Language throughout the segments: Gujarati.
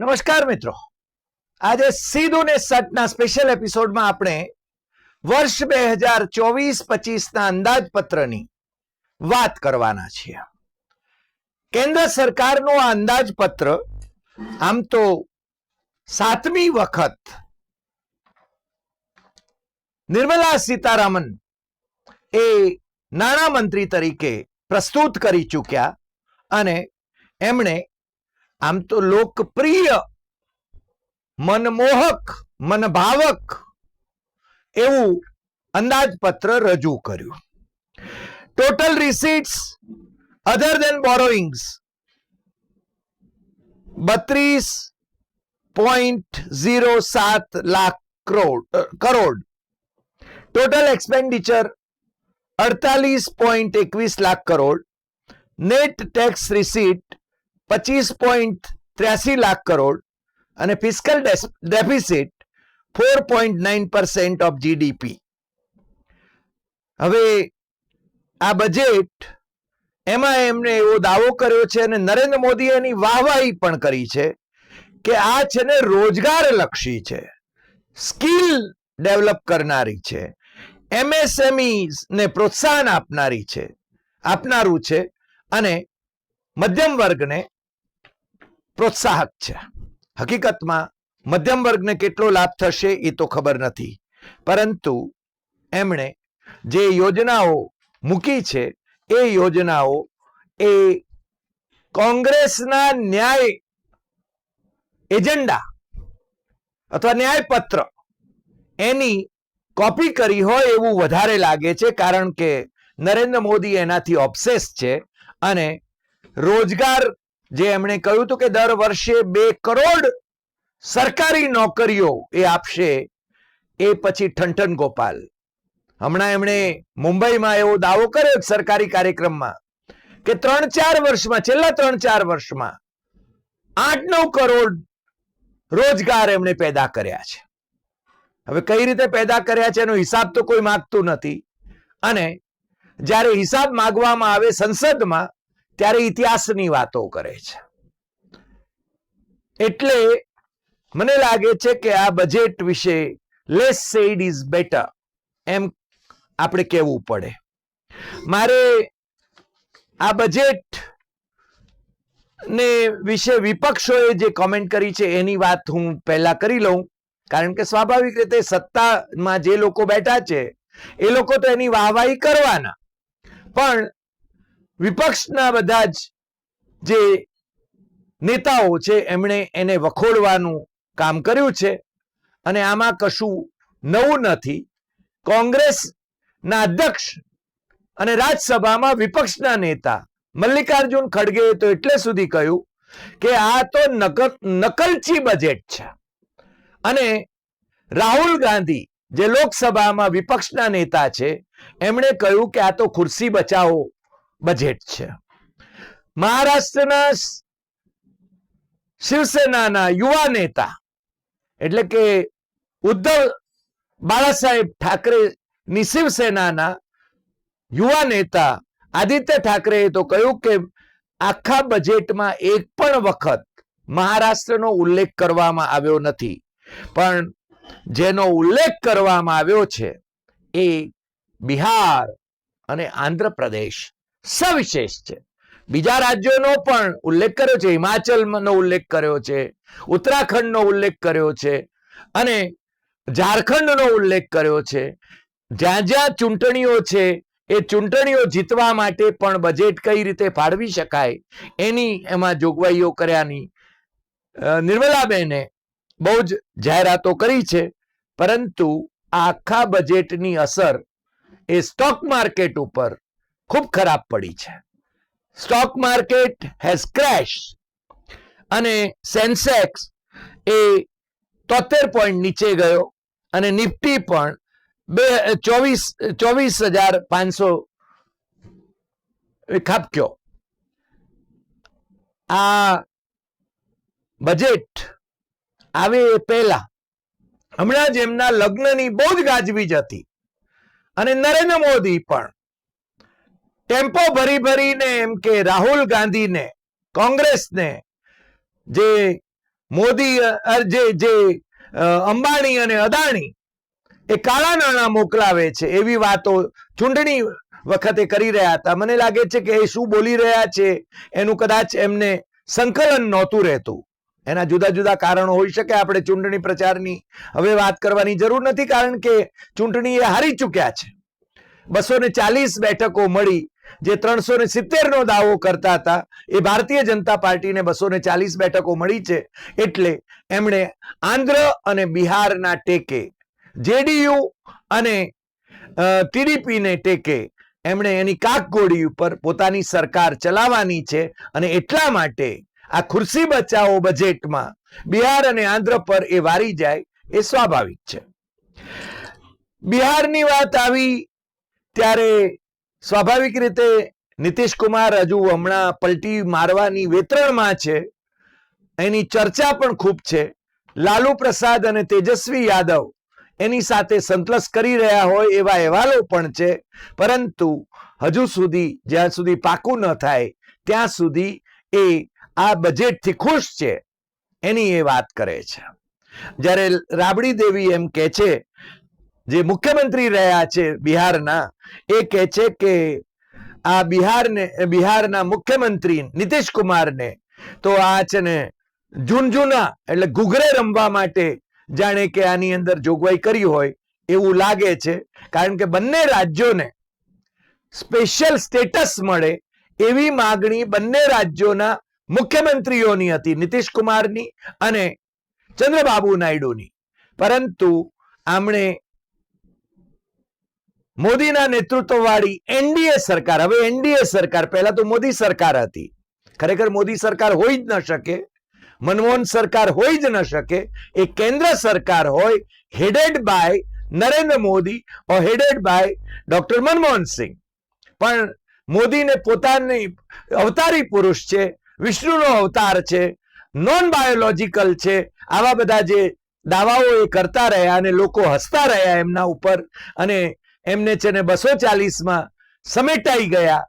નમસ્કાર મિત્રો. આજે સીધું ને સટના સ્પેશિયલ એપિસોડમાં આપણે વર્ષ બે હજાર ચોવીસ પચીસના અંદાજપત્રની વાત કરવાના છીએ. કેન્દ્ર સરકારનું આ અંદાજપત્ર આમ તો સાતમી વખત નિર્મલા સીતારામન એ નાણામંત્રી તરીકે પ્રસ્તુત કરી ચૂક્યા અને એમણે આમ તો લોકપ્રિય, મનમોહક, મનભાવક એવું અંદાજપત્ર રજૂ કર્યું. ટોટલ રિસીટ્સ અધર દેન બોરોઈંગ્સ બત્રીસ પોઈન્ટ ઝીરો સાત લાખ કરોડ કરોડ. ટોટલ એક્સપેન્ડિચર અડતાલીસ પોઈન્ટ એકવીસ lakh crore. Net tax receipt પચીસ પોઈન્ટ ત્ર્યાસી લાખ કરોડ અને fiscal deficit four point nine percent of GDP. હવે આ બજેટ એમાં એમને એવો દાવો કર્યો છે અને નરેન્દ્ર મોદીએ એની વાહવાહી પણ કરી છે કે આ છે ને રોજગાર લક્ષી છે, સ્કિલ ડેવલપ કરનારી છે એમએસએમઈ ને પ્રોત્સાહન આપનારી છે, આપનારું છે અને મધ્યમ વર્ગને પ્રોત્સાહક છે. હકીકતમાં મધ્યમ વર્ગને કેટલો લાભ થશે એ તો ખબર નથી. પરંતુ એમણે જે યોજનાઓ મૂકી છે, એ યોજનાઓ એ કોંગ્રેસના ન્યાય એજન્ડા અથવા ન્યાયપત્ર એની કોપી કરી હોય એવું વધારે લાગે છે કારણ કે નરેન્દ્ર મોદી એનાથી ઓબ્સેસ છે અને રોજગાર જે એમણે કહ્યું હતું કે દર વર્ષે બે કરોડ સરકારી નોકરીઓ એ આપશે એ પછી ઠંઠન ગોપાલ. હમણાં એમણે મુંબઈમાં એવો દાવો કર્યો સરકારી કાર્યક્રમમાં કે ત્રણ ચાર વર્ષમાં, છેલ્લા ત્રણ ચાર વર્ષમાં આઠ નવ કરોડ રોજગાર એમણે પેદા કર્યા છે. હવે કઈ રીતે પેદા કર્યા છે એનો હિસાબ તો કોઈ માગતું નથી. અને જ્યારે હિસાબ માંગવામાં આવે સંસદમાં ત્યારે ઇતિહાસની વાતો કરે છે. એટલે મને લાગે છે કે આ બજેટ વિશે લેસ સેડ ઇઝ બેટર એમ આપણે કહેવું પડે. મારે આ બજેટ ને વિશે વિપક્ષોએ જે કોમેન્ટ કરી છે એની વાત હું પહેલા કરી લઉં. કારણ કે સ્વાભાવિક રીતે સત્તામાં જે લોકો બેઠા છે, એ લોકો તો એની વાહવાહી કરવાના. પણ વિપક્ષના બધા જ જે નેતાઓ છે, એમણે એને વખોડવાનું કામ કર્યું છે. અને આમાં કશું નવું નથી. કોંગ્રેસના અધ્યક્ષ અને રાજ્યસભામાં વિપક્ષના નેતા મલ્લિકાર્જુન ખડગે તો એટલે સુધી કહ્યું કે આ તો નકલ, નકલચી બજેટ છે. અને રાહુલ ગાંધી જે લોકસભામાં વિપક્ષના નેતા છે, એમણે કહ્યું કે આ તો ખુરશી બચાવો બજેટ છે. મહારાષ્ટ્રના શિવસેનાના યુવા નેતા એટલે કે ઉદ્ધવ બાળાસાહેબ ઠાકરેની શિવસેનાના યુવા નેતા આદિત્ય ઠાકરેએ તો કહ્યું કે આખા બજેટમાં એક પણ વખત મહારાષ્ટ્રનો ઉલ્લેખ કરવામાં આવ્યો નથી. પણ જેનો ઉલ્લેખ કરવામાં આવ્યો છે એ બિહાર અને આંધ્રપ્રદેશ સવિશેષ છે. બીજા રાજ્યોનો પણ ઉલ્લેખ કર્યો છે, હિમાચલનો ઉલ્લેખ કર્યો છે, ઉત્તરાખંડનો ઉલ્લેખ કર્યો છે અને ઝારખંડનો ઉલ્લેખ કર્યો છે. જ્યાં જ્યાં ચૂંટણીઓ છે, એ ચૂંટણીઓ જીતવા માટે પણ બજેટ કઈ રીતે ફાળવી શકાય, એની એમાં જોગવાઈઓ કર્યાની નિર્મલાબેને બહુ જ જાહેરાતો કરી છે. પરંતુ આખા બજેટની અસર એ સ્ટોક માર્કેટ ઉપર ખૂબ ખરાબ પડી છે. સ્ટોક માર્કેટ હેઝ ક્રેશ અને સેન્સેક્સ એ તોતેર પોઈન્ટ નીચે ગયો અને નિફ્ટી પણ બે, ચોવીસ ચોવીસ હજાર પાંચસો ખાબક્યો. આ બજેટ આવે એ પહેલા. હમણાં જ એમના લગ્નની બહુ જ ગાજવીજ હતી. અને નરેન્દ્ર મોદી પણ. ટેમ્પો ભરી ભરીને એમ કે રાહુલ ગાંધીને, કોંગ્રેસને, જે મોદી જે અંબાણી અને અદાણી એ કાળા નાણાં મોકલાવે છે એવી વાતો ચૂંટણી વખતે કરી રહ્યા હતા. મને લાગે છે કે એ શું બોલી રહ્યા છે એનું કદાચ એમને સંકલન નહોતું રહેતું. એના જુદા જુદા કારણો હોઈ શકે આપણે ચૂંટણી પ્રચારની હવે વાત કરવાની જરૂર નથી કારણ કે ચૂંટણી એ હારી ચૂક્યા છે. બસો ને ચાલીસ બેઠકો મળી જે ત્રણસો ને સિત્તેર નો દાવો કરતા હતા, એ ભારતીય જનતા પાર્ટીને બસો ને ચાલીસ બેઠકો મળી છે, એટલે એમણે આંધ્ર અને બિહારના ટેકે, જેડીયુ અને ટીડીપીને ટેકે, એમણે એની કાકગોડી ઉપર પોતાની સરકાર ચલાવવાની છે અને એટલા માટે આ ખુરશી બચાવો બજેટમાં બિહાર અને આંધ્ર પર એ વારી જાય એ સ્વાભાવિક છે. બિહારની વાત આવી ત્યારે સ્વાભાવિક રીતે નીતિશ કુમાર હજુ હમણાં પલટી મારવાની વેતરણમાં છે. એની ચર્ચા પણ ખૂબ છે. લાલુ પ્રસાદ અને તેજસ્વી યાદવ એની સાથે સંતલસ કરી રહ્યા હોય એવા અહેવાલો પણ છે. પરંતુ હજુ સુધી જ્યાં સુધી પાકું ન થાય, ત્યાં સુધી એ આ બજેટથી ખુશ છે. એની એ વાત કરે છે. જ્યારે રાબડી દેવી એમ કે છે જે મુખ્યમંત્રી રહ્યા છે બિહારના, એ કહે છે કે આ બિહારને, બિહારના મુખ્યમંત્રી નીતિશ કુમારને તો આ છે ને ઝુનઝુના એટલે ઘૂઘરે રમવા માટે જાણે કે આની અંદર જોગવાઈ કરી હોય એવું લાગે છે. કારણ કે બંને રાજ્યોને સ્પેશિયલ સ્ટેટસ મળે એવી માગણી બંને રાજ્યોના મુખ્યમંત્રીઓની હતી નીતિશ કુમારની અને ચંદ્રબાબુ નાયડુની. પરંતુ આમણે મોદીના નેતૃત્વવાળી એનડીએ સરકાર. હવે એનડીએ સરકાર, પહેલા તો મોદી સરકાર હતી. ખરેખર મોદી સરકાર હોઈ જ ન શકે, મનમોહન સરકાર હોઈ જ ન શકે, એ કેન્દ્ર સરકાર હોય headed by Narendra Modi or headed by doctor Manmohan Singh. પણ મોદીને પોતાની અવતારી પુરુષ છે, વિષ્ણુનો અવતાર છે નોન બાયોલોજીકલ છે, આવા બધા જે દાવાઓ એ કરતા રહ્યા અને લોકો હસતા રહ્યા એમના ઉપર અને એમને છે ને બસો ચાલીસમાં સમેટાઈ ગયા.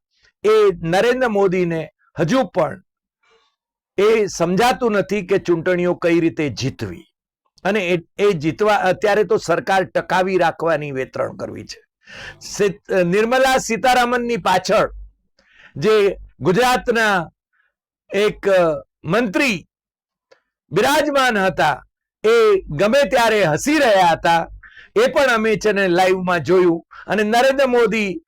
એ નરેન્દ્ર મોદીને હજુ પણ એ સમજાતું નથી કે ચૂંટણીઓ કઈ રીતે જીતવી. અને એ જીતવા, અત્યારે તો સરકાર ટકાવી રાખવાની વેતરણ કરવી છે. નિર્મલા સીતારામનની પાછળ જે ગુજરાતના એક મંત્રી બિરાજમાન હતા, એ ગમે ત્યારે હસી રહ્યા હતા એ પણ અમે છે ને લાઈવમાં જોયું. અને નરેન્દ્ર મોદી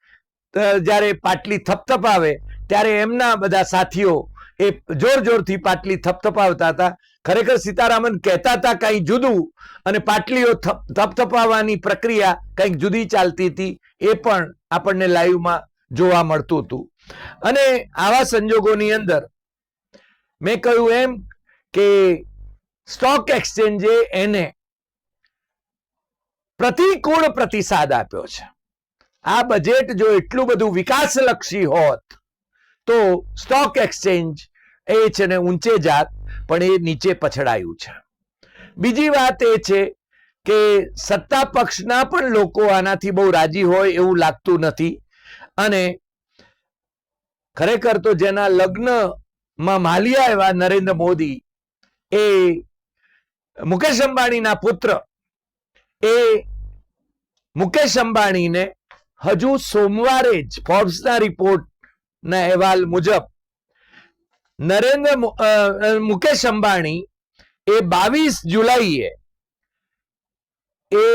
જ્યારે પાટલી થપથપાવે, ત્યારે એમના બધા સાથીઓ એ જોર જોરથી પાટલી થપથપાવતા હતા. ખરેખર સીતારામન કહેતા હતા કંઈ જુદું અને પાટલીઓ થપ- થપથપાવવાની પ્રક્રિયા કંઈક જુદી ચાલતી હતી, એ પણ આપણને લાઈવમાં જોવા મળતું હતું. અને આવા સંજોગોની અંદર મેં કહ્યું એમ કે સ્ટોક એક્સચેન્જે એને પ્રતિકૂળ પ્રતિસાદ આપ્યો છે. આ બજેટ જો એટલું બધું વિકાસલક્ષી હોત, તો સ્ટોક એક્સચેન્જ એ છે ને ઊંચે જાત, પણ એ નીચે પછડાયું છે. બીજી વાત એ છે કે સત્તા પક્ષના પણ લોકો આનાથી બહુ રાજી હોય એવું લાગતું નથી. અને ખરેખર તો જેના લગ્નમાં માલિયા એવા નરેન્દ્ર મોદી, એ મુકેશ અંબાણીના પુત્ર, એ મુકેશ અંબાણીને હજુ સોમવારે જ ફોર્બ્સના રિપોર્ટના અહેવાલ મુજબ નરેન્દ્ર મુકેશ અંબાણી એ બાવીસ જુલાઈએ એ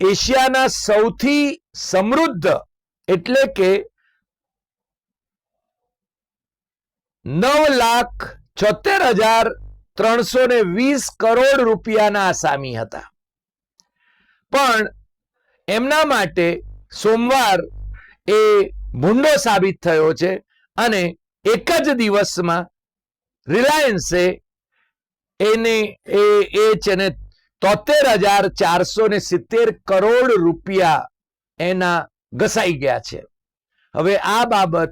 એશિયાના સૌથી સમૃદ્ધ એટલે કે નવ લાખ છોતેર હજાર ત્રણસો ને વીસ કરોડ રૂપિયાના આસામી હતા. પણ એમના માટે સોમવાર એ ભૂંડો સાબિત થયો છે અને એક જ દિવસમાં રિલાયન્સે એને એ એ છે ને તોતેર હજાર ચારસો ને સિત્તેર કરોડ રૂપિયા એના ઘસાઈ ગયા છે. હવે આ બાબત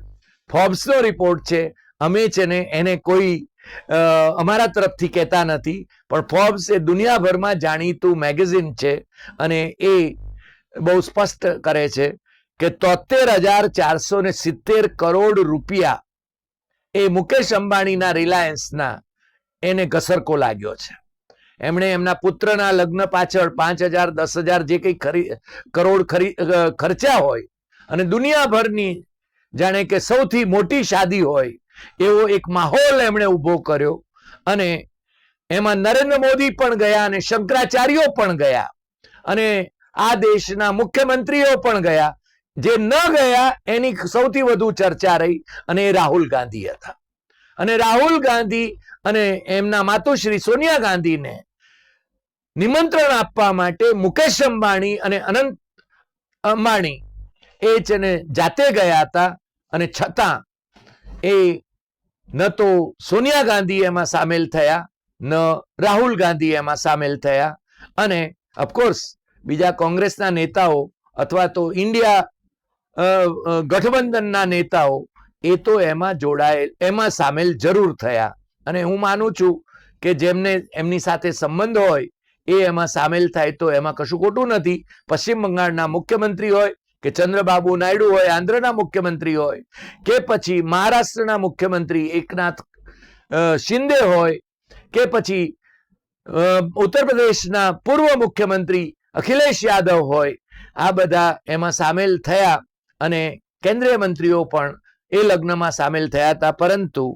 ફોર્બ્સનો રિપોર્ટ છે. અમે છે ને એને કોઈ અમારા તરફથી કહેતા નથી. પણ ફોર્બ્સ એ દુનિયાભરમાં જાણીતું મેગેઝિન છે અને એ બહુ સ્પષ્ટ કરે છે કે તોતેર હજાર ચારસો ને સિત્તેર કરોડ રૂપિયા એ મુકેશ અંબાણીના રિલાયન્સના એને ઘસરકો લાગ્યો છે. એમણે એમના પુત્રના લગ્ન પાછળ પાંચ હજાર દસ હજાર જે કંઈ ખરી કરોડ ખરી અ, ખર્ચ્યા હોય અને દુનિયાભરની જાણે કે સૌથી મોટી શાદી હોય એવો એક માહોલ એમણે ઊભો કર્યો અને એમાં નરેન્દ્ર મોદી પણ ગયા અને શંકરાચાર્યો પણ ગયા અને આ દેશના મુખ્યમંત્રીઓ પણ ગયા. જે ન ગયા, એની સૌથી વધુ ચર્ચા રહી અને એ રાહુલ ગાંધી હતા. અને રાહુલ ગાંધી અને એમના માતુશ્રી સોનિયા ગાંધીને નિમંત્રણ આપવા માટે મુકેશ અંબાણી અને અનંત અંબાણી એ છે જાતે ગયા હતા. અને છતાં એ ન તો સોનિયા ગાંધી એમાં સામેલ થયા, ન રાહુલ ગાંધી એમાં સામેલ થયા. અને ઓફકોર્સ બીજા કોંગ્રેસના નેતાઓ અથવા તો ઇન્ડિયા ગઠબંધનના નેતાઓ, એ તો એમાં જોડાયેલ, એમાં સામેલ જરૂર થયા. અને હું માનું છું કે જેમને એમની સાથે સંબંધ હોય, એ એમાં સામેલ થાય તો એમાં કશું ખોટું નથી. પશ્ચિમ બંગાળના મુખ્યમંત્રી હોય કે ચંદ્રબાબુ નાયડુ હોય, આંધ્રના મુખ્યમંત્રી હોય, કે પછી મહારાષ્ટ્રના મુખ્યમંત્રી એકનાથ શિંદે હોય, કે પછી ઉત્તર પ્રદેશના પૂર્વ મુખ્યમંત્રી અખિલેશ યાદવ હોય, આ બધા એમાં સામેલ થયા અને કેન્દ્રીય મંત્રીઓ પણ એ લગ્નમાં સામેલ થયા હતા. પરંતુ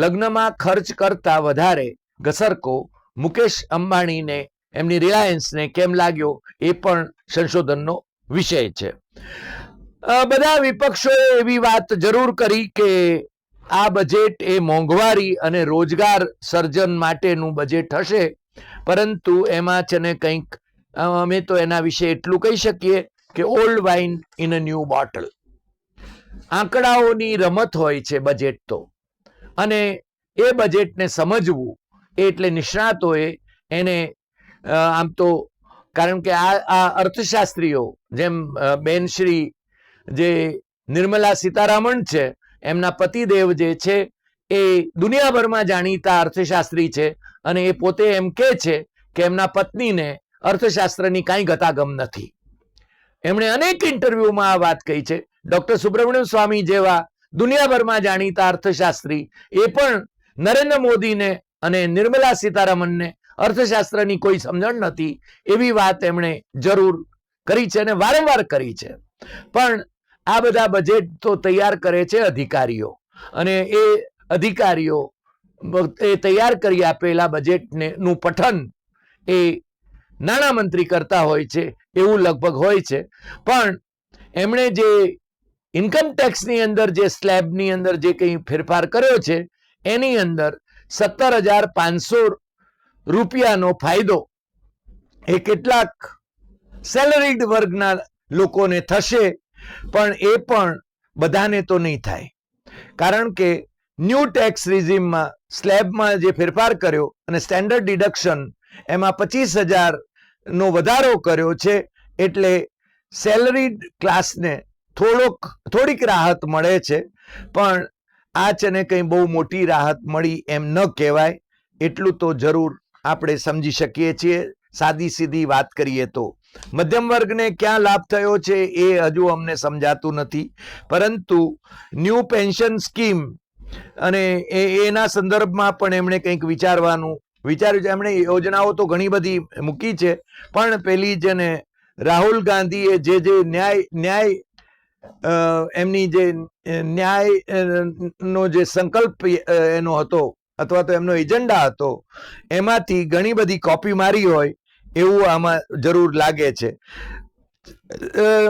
લગ્નમાં ખર્ચ કરતા વધારે ઘસરકો મુકેશ અંબાણીને, એમની રિલાયન્સને કેમ લાગ્યો એ પણ સંશોધનનો વિષય છે. બધા વિપક્ષોએ એવી વાત જરૂર કરી કે આ બજેટ એ મોંઘવારી અને રોજગાર સર્જન માટેનું બજેટ હશે, પરંતુ એમાં છે ને કંઈક અમે તો એના વિશે એટલું કહી શકીએ કે old wine in a new bottle આંકડાઓની રમત હોય છે બજેટ તો. અને એ બજેટને સમજવું એટલે નિષ્ણાતોએ એને આમ તો કારણ કે આ આ અર્થશાસ્ત્રીઓ જેમ બેનશ્રી બેન શ્રી જે નિર્મલા સીતારામન છે, એમના પતિદેવ જે છે, એ દુનિયાભરમાં જાણીતા અર્થશાસ્ત્રી છે અને એ પોતે એમ કે છે કે એમના પત્નીને અર્થશાસ્ત્રની કાંઈ ગતાગમ નથી. એમણે અનેક ઇન્ટરવ્યુમાં આ વાત કહી છે. ડોક્ટર સુબ્રમણ્યમ સ્વામી જેવા દુનિયાભરમાં જાણીતા અર્થશાસ્ત્રી એ પણ નરેન્દ્ર મોદીને અને નિર્મલા સીતારામનને અર્થશાસ્ત્રની કોઈ સમજણ નથી એવી વાત એમણે જરૂર કરી છે અને વારંવાર કરી છે. પણ આ બધા બજેટ તો તૈયાર કરે છે અધિકારીઓ અને એ અધિકારીઓ એ તૈયાર કરી આપેલા બજેટને નું પઠન એ નાણામંત્રી કરતા હોય છે, એવું લગભગ હોય છે. પણ એમણે જે ઇન્કમ ટેક્સની અંદર જે સ્લેબની અંદર જે કંઈ ફેરફાર કર્યો છે, એની અંદર સત્તર હજાર પાંચસો રૂપિયાનો ફાયદો એ કેટલાક સેલરીડ વર્ગના લોકોને થશે, પણ એ પણ બધાને તો નહીં થાય. કારણ કે ન્યૂ ટેક્સ રિઝિમમાં સ્લેબમાં જે ફેરફાર કર્યો અને સ્ટેન્ડર્ડ ડિડક્શન એમાં પચીસ હજારનો વધારો કર્યો છે, એટલે સેલરીડ ક્લાસને થોડોક, થોડીક રાહત મળે છે, પણ આ છે ને કંઈ બહુ મોટી રાહત મળી એમ ન કહેવાય. એટલું તો જરૂર આપણે સમજી શકીએ છીએ. સાદી સીધી વાત કરીએ તો. મધ્યમ વર્ગને ક્યાં લાભ થયો છે એ હજુ અમને સમજાતું નથી. પરંતુ ન્યૂ પેન્શન સ્કીમ અને એના સંદર્ભમાં પણ એમણે કંઈક વિચારવાનું વિચાર્યું છે. એમણે યોજનાઓ તો ઘણી બધી મૂકી છે, પણ પેલી જેને રાહુલ ગાંધીએ જે જે ન્યાય ન્યાય એમની જે ન્યાય નો જે સંકલ્પ એનો હતો અથવા તો એમનો એજન્ડા હતો, એમાંથી ઘણી બધી કોપી મારી હોય એવું આમાં જરૂર લાગે છે.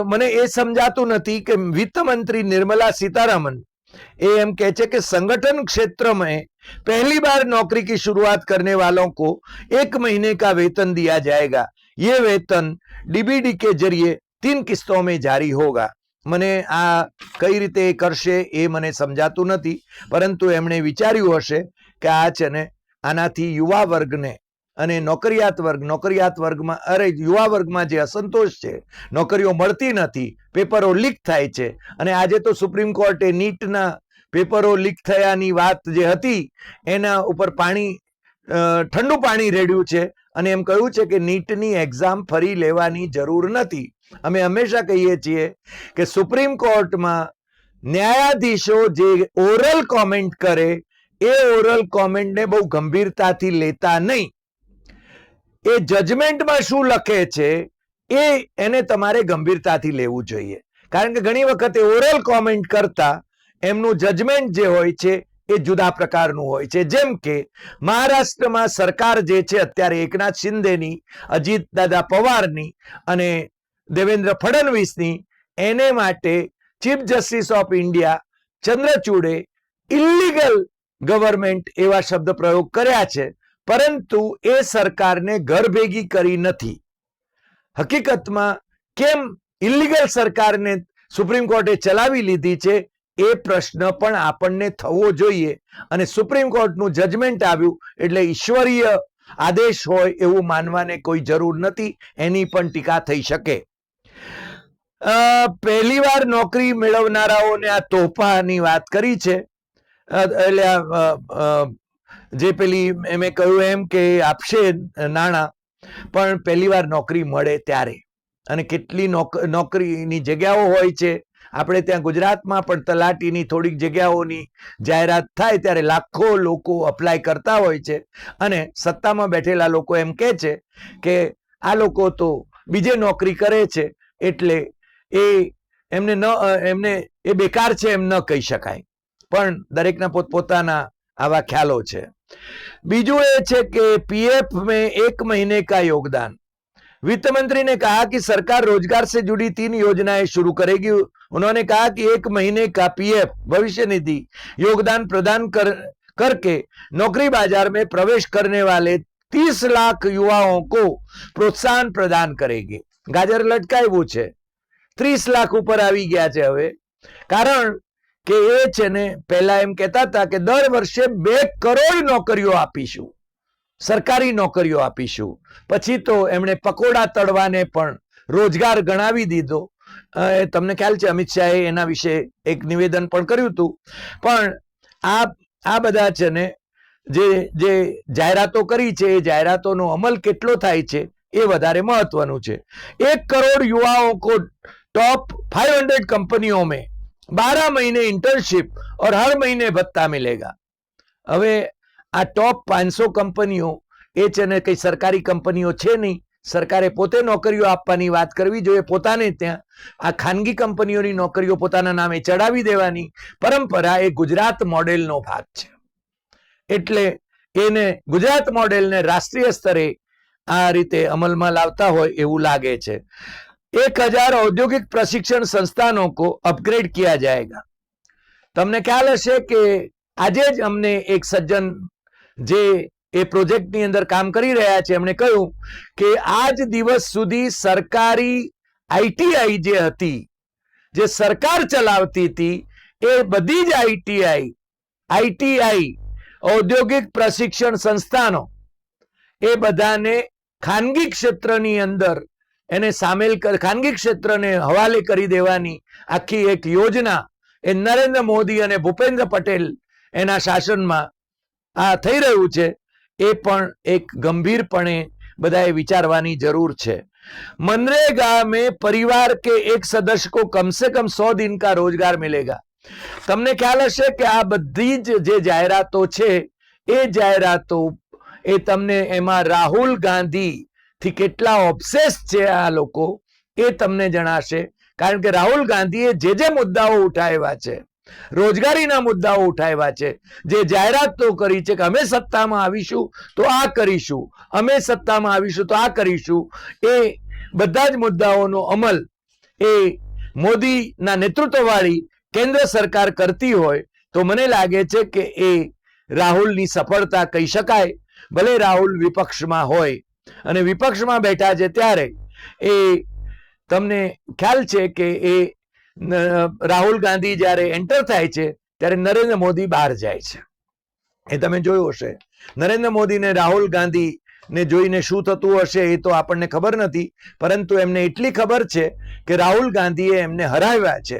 મને એ સમજાતું નથી કે વિત્તમંત્રી નિર્મલા સીતારામન એ એમ કહે છે કે संगठन क्षेत्र में पहली बार नौकरी की शुरुआत करने वालों को एक महीने का वेतन दिया जाएगा ये वेतन डीबीडी के जरिए तीन किस्तों में जारी होगा મને આ કઈ રીતે એ કરશે એ મને સમજાતું નથી પરંતુ એમણે વિચાર્યું હશે કે આ છે ને આનાથી યુવા વર્ગને અને નોકરિયાત વર્ગ, નોકરિયાત વર્ગમાં, અરે યુવા વર્ગમાં જે અસંતોષ છે, નોકરીઓ મળતી નથી, પેપરો લીક થાય છે. અને આજે તો સુપ્રીમ કોર્ટે નીટના પેપરો લીક થયાની વાત જે હતી, એના ઉપર પાણી ઠંડુ પાણી રેડ્યું છે. અને એમ કહ્યું છે કે નીટની એક્ઝામ ફરી લેવાની જરૂર નથી. અમે હંમેશા કહીએ છીએ કે સુપ્રીમ કોર્ટમાં ન્યાયાધીશો જે ઓરલ કોમેન્ટ કરે, એ ઓરલ કોમેન્ટને બહુ ગંભીરતાથી લેતા નહીં. એ જજમેન્ટમાં શું લખે છે, એ એને તમારે ગંભીરતાથી લેવું જોઈએ. કારણ કે ઘણી વખતે ઓરલ કોમેન્ટ કરતા એમનું જજમેન્ટ જે હોય છે, એ જુદા પ્રકારનું હોય છે. જેમ કે, મહારાષ્ટ્રમાં સરકાર જે છે, અત્યારે એકનાથ શિંદેની, અજીત દાદા પવારની અને દેવેન્દ્ર ફડણવીસની, એને માટે ચીફ જસ્ટિસ ઓફ ઇન્ડિયા ચંદ્રચૂડે ઇલીગલ ગવર્મેન્ટ એવા શબ્દ પ્રયોગ કર્યા છે. પરંતુ એ સરકારને ઘર ભેગી કરી નથી. હકીકતમાં કેમ ઇલીગલ સરકારને સુપ્રીમ કોર્ટે ચલાવી લીધી છે એ પ્રશ્ન પણ આપણને થવો જોઈએ અને સુપ્રીમ કોર્ટનું જજમેન્ટ આવ્યું એટલે ઈશ્વરીય આદેશ હોય એવું માનવાને કોઈ જરૂર નથી એની પણ ટીકા થઈ શકે. અ, પહેલી વાર નોકરી મેળવનારાઓને આ તોફાની વાત કરી છે. એટલે જે પેલી મેં કહ્યું એમ કે આપશે નાણાં, પણ પહેલી વાર નોકરી મળે ત્યારે. અને કેટલી નોક- નોકરીની જગ્યાઓ હોય છે. આપણે ત્યાં ગુજરાતમાં પણ તલાટીની થોડીક જગ્યાઓની જાહેરાત થાય ત્યારે લાખો લોકો અપ્લાય કરતા હોય છે. અને સત્તામાં બેઠેલા લોકો એમ કહે છે કે આ લોકો તો બીજે નોકરી કરે છે, એટલે એ એમને ન એમને એ બેકાર છે એમ ન કહી શકાય. પણ દરેકના પોતપોતાના આવા ખ્યાલો છે બીજું એ છે કે पीएफ में एक महीने का योगदान वित्त मंत्री ने कहा कि सरकार रोजगार से जुड़ी तीन योजनाएं शुरू करेगी उन्होंने कहा कि एक महीने का पीएफ भविष्य निधि योगदान प्रदान कर करके नौकरी बाजार में प्रवेश करने वाले तीस लाख युवाओं को प्रोत्साहन प्रदान करेगी ગાજર લટકાવ્યું છે ત્રીસ લાખ ઉપર આવી ગયા છે હવે કારણ કે એ છે ને પહેલા એમ કહેતા હતા કે દર વર્ષે બે કરોડ નોકરીઓ આપીશું. સરકારી નોકરીઓ આપીશું. પછી તો એમણે પકોડા તળવાને પણ રોજગાર ગણાવી દીધો. તમને ખ્યાલ છે, અમિત શાહે એના વિશે એક નિવેદન પણ કર્યું હતું. પણ આ આ બધા છે ને, જે જે જાહેરાતો કરી છે, એ જાહેરાતોનો અમલ કેટલો થાય છે, એ વધારે મહત્વનું છે. એક કરોડ યુવાઓ કો ટોપ ફાઈવ હંડ્રેડ કંપનીઓ મેં बारह महीने इंटर्नशिप और हर महीने भत्ता मिलेगा હવે આ ટોપ પાંચસો કંપનીઓ એ છે ને કઈ સરકારી કંપનીઓ છે નહીં સરકારે પોતે નોકરીઓ આપવાની વાત કરવી જોઈએ પોતાને ત્યાં આ ખાનગી કંપનીઓની નોકરીઓ પોતાના નામે ચડાવી દેવાની પરંપરા એ ગુજરાત મોડેલનો ભાગ છે એટલે એને ગુજરાત મોડેલને રાષ્ટ્રીય સ્તરે આ રીતે અમલમાં લાવતા હોય એવું લાગે છે एक हजार औद्योगिक प्रशिक्षण संस्थानों को अपग्रेड किया जाएगा તમને ખ્યાલ હશે કે આજે જ અમને એક સજ્જન જે એ પ્રોજેક્ટની અંદર કામ કરી રહ્યા છે એમણે કહ્યું કે આજ દિવસ સુધી સરકારી આઈટીઆઈ જે હતી જે સરકાર ચલાવતી હતી એ બધી જ આઈટીઆઈ આઈટીઆઈ ઔદ્યોગિક પ્રશિક્ષણ સંસ્થાનો એ બધાને ખાનગી ક્ષેત્રની અંદર એને સામેલ ખાનગી ક્ષેત્રને હવાલે કરી દેવાની આખી એક યોજના એ નરેન્દ્ર મોદી અને ભૂપેન્દ્ર પટેલ એના શાસનમાં આ થઈ રહ્યું છે, એ પણ એક ગંભીરપણે બધાએ વિચારવાની જરૂર છે. મનરેગા में પરિવાર કે એક સદસ્ય કો કમ સે કમ સો દિન કા રોજગાર મિલેગા. તમને ખ્યાલ હશે કે આ બધી જ જે જાહેરાતો છે, એ જાહેરાતો એ તમને એમાં રાહુલ ગાંધી થી કેટલા ઓબ્સેસ છે આ લોકો એ તમને જણાશે. કારણ કે રાહુલ ગાંધીએ જે જે મુદ્દાઓ ઉઠાવ્યા છે, રોજગારીના મુદ્દાઓ ઉઠાવ્યા છે, જે જાહેરાતો કરી છે કે અમે સત્તામાં આવીશું તો આ કરીશું, અમે સત્તામાં આવીશું તો આ કરીશું, એ બધા જ મુદ્દાઓનો અમલ એ મોદીના નેતૃત્વવાળી કેન્દ્ર સરકાર કરતી હોય તો મને લાગે છે કે એ રાહુલની સફળતા કહી શકાય, ભલે રાહુલ વિપક્ષમાં હોય. અને વિપક્ષમાં બેઠા છે ત્યારે એ તમને ખ્યાલ છે કે એ રાહુલ ગાંધી જ્યારે એન્ટર થાય છે, ત્યારે નરેન્દ્ર મોદી બહાર જાય છે. એ તમે જોયું હશે. નરેન્દ્ર મોદીને રાહુલ ગાંધી ને જોઈને શું થતું હશે એ તો આપણને ખબર નથી, પરંતુ એમને એટલી ખબર છે કે રાહુલ ગાંધીએ એમને હરાવ્યા છે.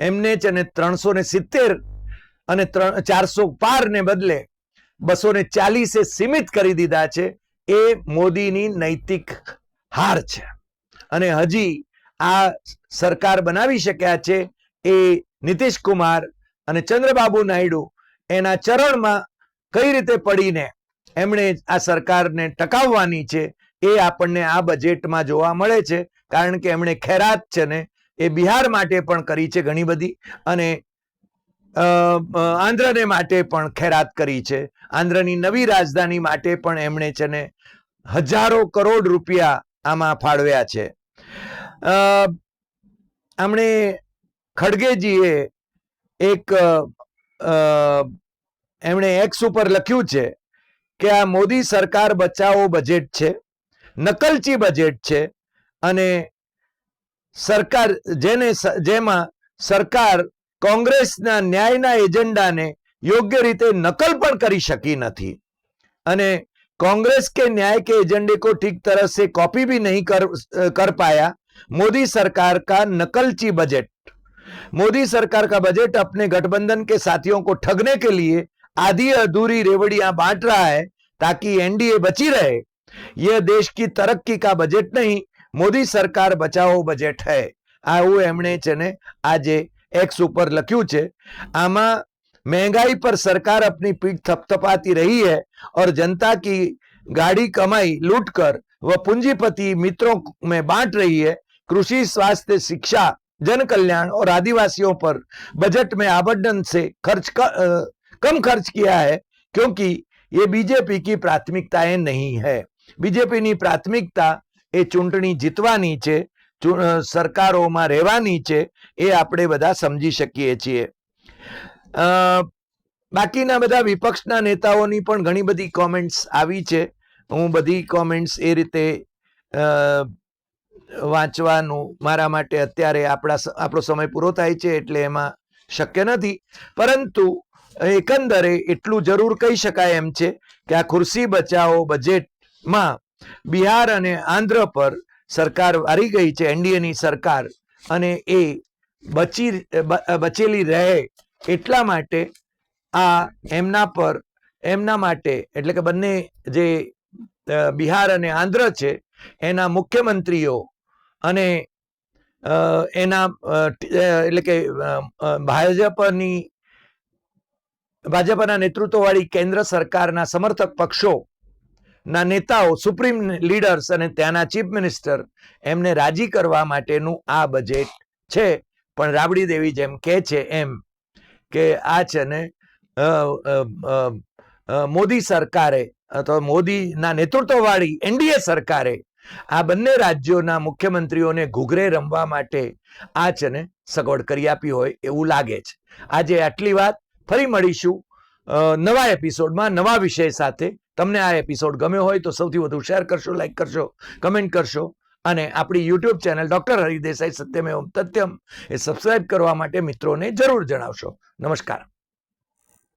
એમને જ અને ત્રણસો ને સિત્તેર અને ત્રણ, ચારસો પાર ને બદલે બસો ને ચાલીસે સીમિત કરી દીધા છે. એ મોદીની નૈતિક હાર છે. અને હજી આ સરકાર બનાવી શક્યા છે એ નીતિશ કુમાર અને ચંદ્રબાબુ નાયડુ એના ચરણમાં કઈ રીતે પડીને એમણે આ સરકારને ટકાવવાની છે એ આપણને આ બજેટમાં જોવા મળે છે. કારણ કે એમણે ખેરાત છે ને એ બિહાર માટે પણ કરી છે ઘણી બધી. અને આંધ્રને માટે પણ ખેરાત કરી છે. આંધ્રની નવી રાજધાની માટે પણ એમણે છે ને હજારો કરોડ રૂપિયા આમાં ફાળવ્યા છે. આમણે ખડગેજીએ એક એમણે એક્સ ઉપર લખ્યું છે કે આ મોદી સરકાર બચાવો બજેટ છે, નકલચી બજેટ છે અને સરકાર, જેને જેમાં સરકાર કોંગ્રેસના ન્યાયના એજન્ડાને યોગ્ય રીતે નકલ પણ કરી શકી નથી અને कांग्रेस के न्याय के एजेंडे को ठीक तरह से कॉपी भी नहीं कर कर पाया मोदी सरकार का नकलची बजट मोदी सरकार का बजट अपने गठबंधन के साथियों को ठगने के लिए आधी अधूरी रेवड़ियां बांट रहा है ताकि एनडीए बची रहे यह देश की तरक्की का बजट नहीं મોદી સરકાર બચાવો બજેટ હૈ આવું એમણે છે ને આજે એક્સ ઉપર લખ્યું છે આમાં महंगाई पर सरकार अपनी पीठ थपथपाती रही है और जनता की गाड़ी कमाई लूट कर वह पूंजीपति मित्रों में बांट रही है कृषि स्वास्थ्य शिक्षा जन कल्याण और आदिवासियों पर बजट में आबंटन से खर्च क, अ, कम खर्च किया है क्योंकि ये बीजेपी की प्राथमिकताएं नहीं है बीजेपी ની પ્રાથમિકતા એ ચૂંટણી જીતવાની છે ચૂ- અ, સરકારોમાં રહેવાની છે એ આપણે બધા સમજી શકીએ છીએ. બાકીના બધા વિપક્ષના નેતાઓની પણ ઘણી બધી કોમેન્ટ્સ આવી છે. હું બધી કોમેન્ટ્સ એ રીતે વાંચવાનું મારા માટે અત્યારે આપણા આપણો સમય પૂરો થાય છે એટલે એમાં શક્ય નથી. પરંતુ એકંદરે એટલું જરૂર કહી શકાય એમ છે કે આ ખુરશી બચાવો બજેટમાં બિહાર અને આંધ્ર પર સરકાર હારી ગઈ છે, એનડીએની સરકાર, અને એ બચી બચેલી રહે એટલા માટે આ એમના પર, એમના માટે, એટલે કે બંને જે બિહાર અને આંધ્ર છે, એના મુખ્યમંત્રીઓ અને એના એટલે કે ભાજપની, ભાજપના નેતૃત્વવાળી કેન્દ્ર સરકારના સમર્થક પક્ષો ના નેતાઓ સુપ્રીમ લીડર્સ અને ત્યાંના ચીફ મિનિસ્ટર એમને રાજી કરવા માટેનું આ બજેટ છે. પણ રાબડી દેવી જેમ કહે છે એમ કે આ છે ને મોદી સરકારે અથવા મોદીના નેતૃત્વવાળી એનડીએ સરકારે આ બંને રાજ્યોના મુખ્યમંત્રીઓને ઘૂઘરે રમવા માટે આ છે ને સગવડ કરી આપી હોય એવું લાગે છે. આજે આટલી વાત. ફરી મળીશું નવા એપિસોડમાં નવા વિષય સાથે. તમને આ એપિસોડ ગમ્યો હોય તો સૌથી વધુ શેર કરશો લાઈક કરશો કમેન્ટ કરશો અને આપણી YouTube channel doctor Hari Desai Satyamev Tathyam એ સબસ્ક્રાઇબ કરવા માટે મિત્રોને જરૂર જણાવશો. નમસ્કાર.